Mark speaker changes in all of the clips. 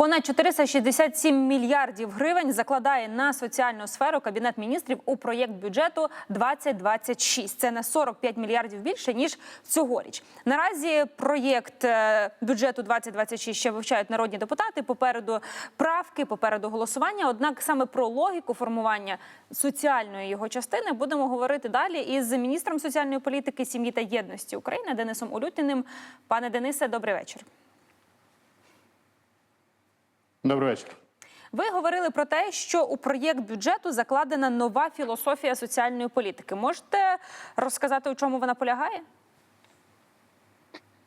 Speaker 1: Понад 467 мільярдів гривень закладає на соціальну сферу кабінет міністрів у проєкт бюджету 2026. Це на 45 мільярдів більше ніж цьогоріч. Наразі проєкт е, бюджету 2026 ще вивчають народні депутати. Попереду правки, попереду голосування. Однак саме про логіку формування соціальної його частини будемо говорити далі із міністром соціальної політики, сім'ї та єдності України Денисом Улютіним. Пане Денисе, добрий вечір.
Speaker 2: Добрий вечір.
Speaker 1: Ви говорили про те, що у проєкт бюджету закладена нова філософія соціальної політики. Можете розказати, у чому вона полягає?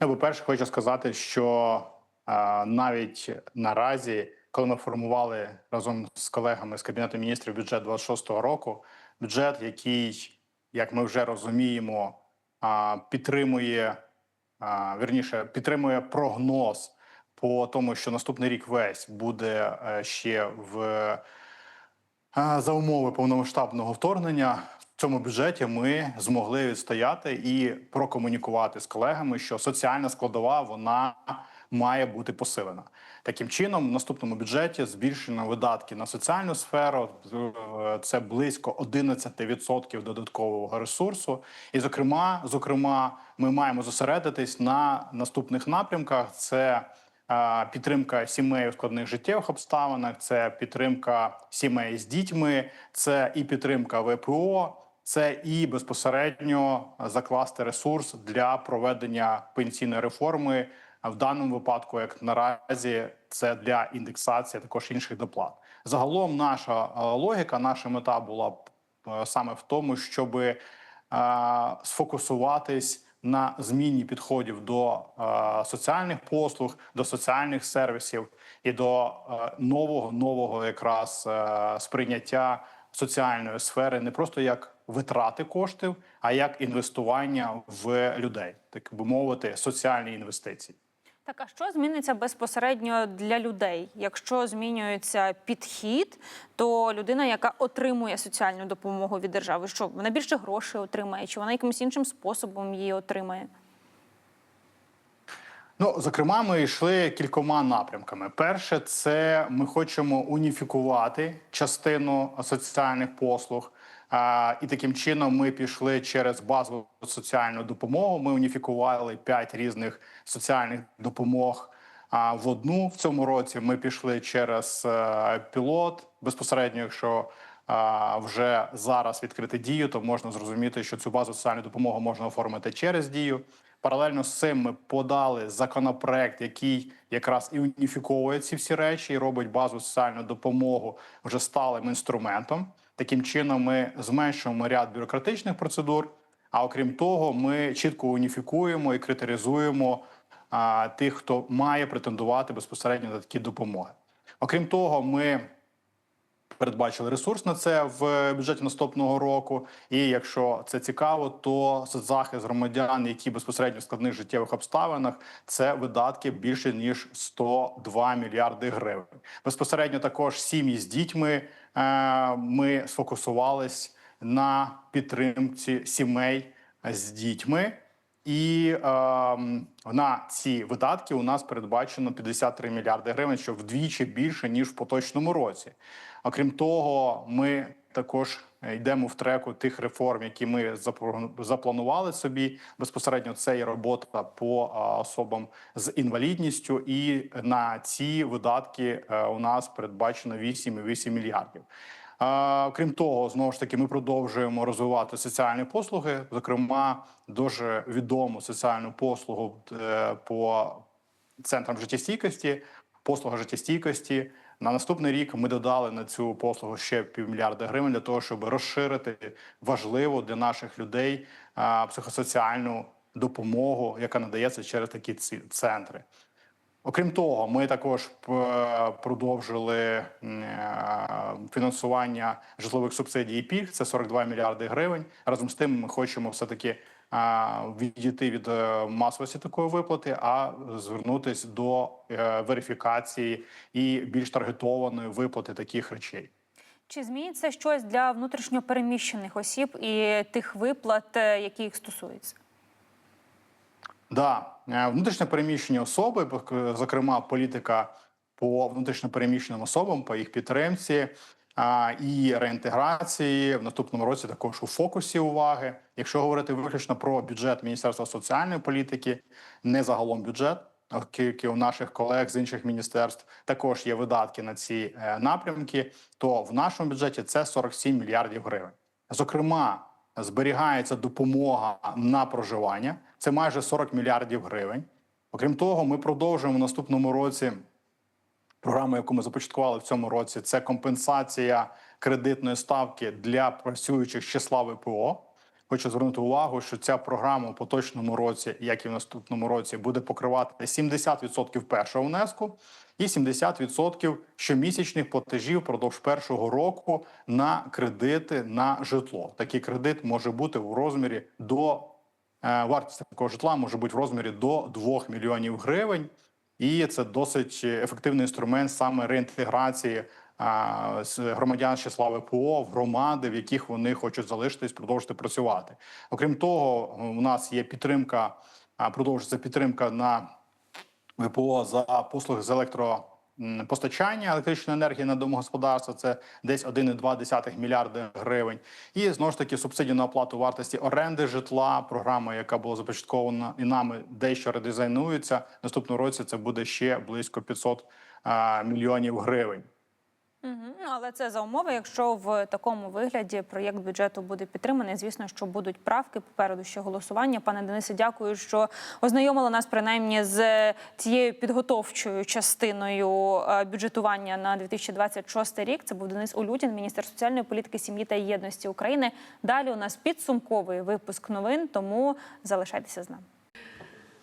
Speaker 2: Ну, по-перше, хочу сказати, що а, навіть наразі, коли ми формували разом з колегами з кабінету міністрів бюджет 26-го року, бюджет, який, як ми вже розуміємо, а, підтримує а, вірніше, підтримує прогноз по тому, що наступний рік весь буде е, ще в А, За умови повномасштабного вторгнення в цьому бюджеті ми змогли відстояти і прокомунікувати з колегами, що соціальна складова вона має бути посилена. Таким чином, в наступному бюджеті збільшено видатки на соціальну сферу. Е, Це близько 11% додаткового ресурсу. І, зокрема, зокрема, ми маємо зосередитись на наступних напрямках. Це підтримка сімей у складних життєвих обставинах, це підтримка сімей з дітьми, це і підтримка ВПО, це і безпосередньо закласти ресурс для проведення пенсійної реформи. А В даному випадку, як наразі, це для індексації також інших доплат. Загалом, наша е, логіка, наша мета була е, саме в тому, щоби е, сфокусуватись на зміні підходів до е, соціальних послуг, до соціальних сервісів і до е, нового нового якраз е, сприйняття соціальної сфери не просто як витрати коштів, а як інвестування в людей, так би мовити, соціальні інвестиції.
Speaker 1: Так, а що зміниться безпосередньо для людей? Якщо змінюється підхід, то людина, яка отримує соціальну допомогу від держави, що вона більше грошей отримає, чи вона якимось іншим способом її отримає?
Speaker 2: Ну, зокрема, ми йшли кількома напрямками. Перше, це ми хочемо уніфікувати частину соціальних послуг. І таким чином ми пішли через базову соціальну допомогу. Ми уніфікували п'ять різних соціальних допомог. В одну в цьому році ми пішли через е, пілот. Безпосередньо, якщо вже зараз відкрити дію, то можна зрозуміти, що цю базу соціальної допомоги можна оформити через дію. Паралельно з цим ми подали законопроект, який якраз і уніфіковує ці всі речі, і робить базу соціальну допомогу вже сталим інструментом. Таким чином, ми зменшуємо ряд бюрократичних процедур. А окрім того, ми чітко уніфікуємо і критеризуємо а, тих, хто має претендувати безпосередньо на такі допомоги. Окрім того, ми передбачили ресурс на це в бюджеті наступного року. І якщо це цікаво, то захист громадян, які безпосередньо в складних життєвих обставинах, це видатки більше ніж 102 мільярди гривень. Безпосередньо також сім'ї з дітьми е, ми сфокусувались на підтримці сімей з дітьми. І е, на ці видатки у нас передбачено 53 мільярди гривень, що вдвічі більше ніж в поточному році. Окрім того, ми також йдемо в треку тих реформ, які ми запланували собі. Безпосередньо це і робота по е, особам з інвалідністю, і на ці видатки е, у нас передбачено 8,8 мільярдів. Крім того, знову ж таки, ми продовжуємо розвивати соціальні послуги, зокрема, дуже відому соціальну послугу е, по центрам життєстійкості, послуга життєстійкості. На наступний рік ми додали на цю послугу ще півмільярда гривень для того, щоб розширити важливу для наших людей психосоціальну допомогу, яка надається через такі ці центри. Окрім того, ми також е, продовжили е, фінансування житлових субсидій і пільг. Це 42 мільярди гривень. Разом з тим, ми хочемо все таки відійти від е, масовості такої виплати, а звернутися до е, верифікації і більш таргетованої виплати таких речей.
Speaker 1: Чи зміниться щось для внутрішньопереміщених осіб і тих виплат, е, які їх стосуються?
Speaker 2: Да, Е, внутрішньо переміщені особи, бо, зокрема, політика по внутрішньопереміщеним особам, по їх підтримці і реінтеграції в наступному році також у фокусі уваги. Якщо говорити виключно про бюджет Міністерства соціальної політики, не загалом бюджет, оскільки у наших колег з інших міністерств також є видатки на ці е, напрямки, то в нашому бюджеті це 47 мільярдів гривень. Зокрема, зберігається допомога на проживання, це майже 40 мільярдів гривень. Окрім того, ми продовжуємо в наступному році програму, яку ми започаткували в цьому році. Це компенсація кредитної ставки для працюючих числа ВПО. Хочу звернути увагу, що ця програма у поточному році, як і в наступному році, буде покривати 70% першого внеску і 70% щомісячних платежів впродовж першого року на кредити на житло. Такий кредит може бути в розмірі до е, вартість такого житла може бути в розмірі до 2 мільйонів гривень. І це досить ефективний інструмент саме реінтеграції громадян з числа ВПО в громади, в яких вони хочуть залишитись, продовжити працювати. Окрім того, у нас є підтримка, продовжується підтримка на ВПО за послуги з електропостачання електричної енергії на домогосподарство. Це десь 1,2 мільярди гривень. І знову ж таки субсидії на оплату вартості оренди житла. Програма, яка була започаткована і нами дещо редизайнується. Наступного році це буде ще близько 500 мільйонів гривень.
Speaker 1: Ну, але це за умови, якщо в такому вигляді проєкт бюджету буде підтриманий. Звісно, що будуть правки. Попереду ще голосування. Пане Денисе, дякую, що ознайомили нас принаймні з цією підготовчою частиною е, бюджетування на 2026 рік. Це був Денис Улютін, міністр соціальної політики, сім'ї та єдності України. Далі у нас підсумковий випуск новин, тому залишайтеся з нами.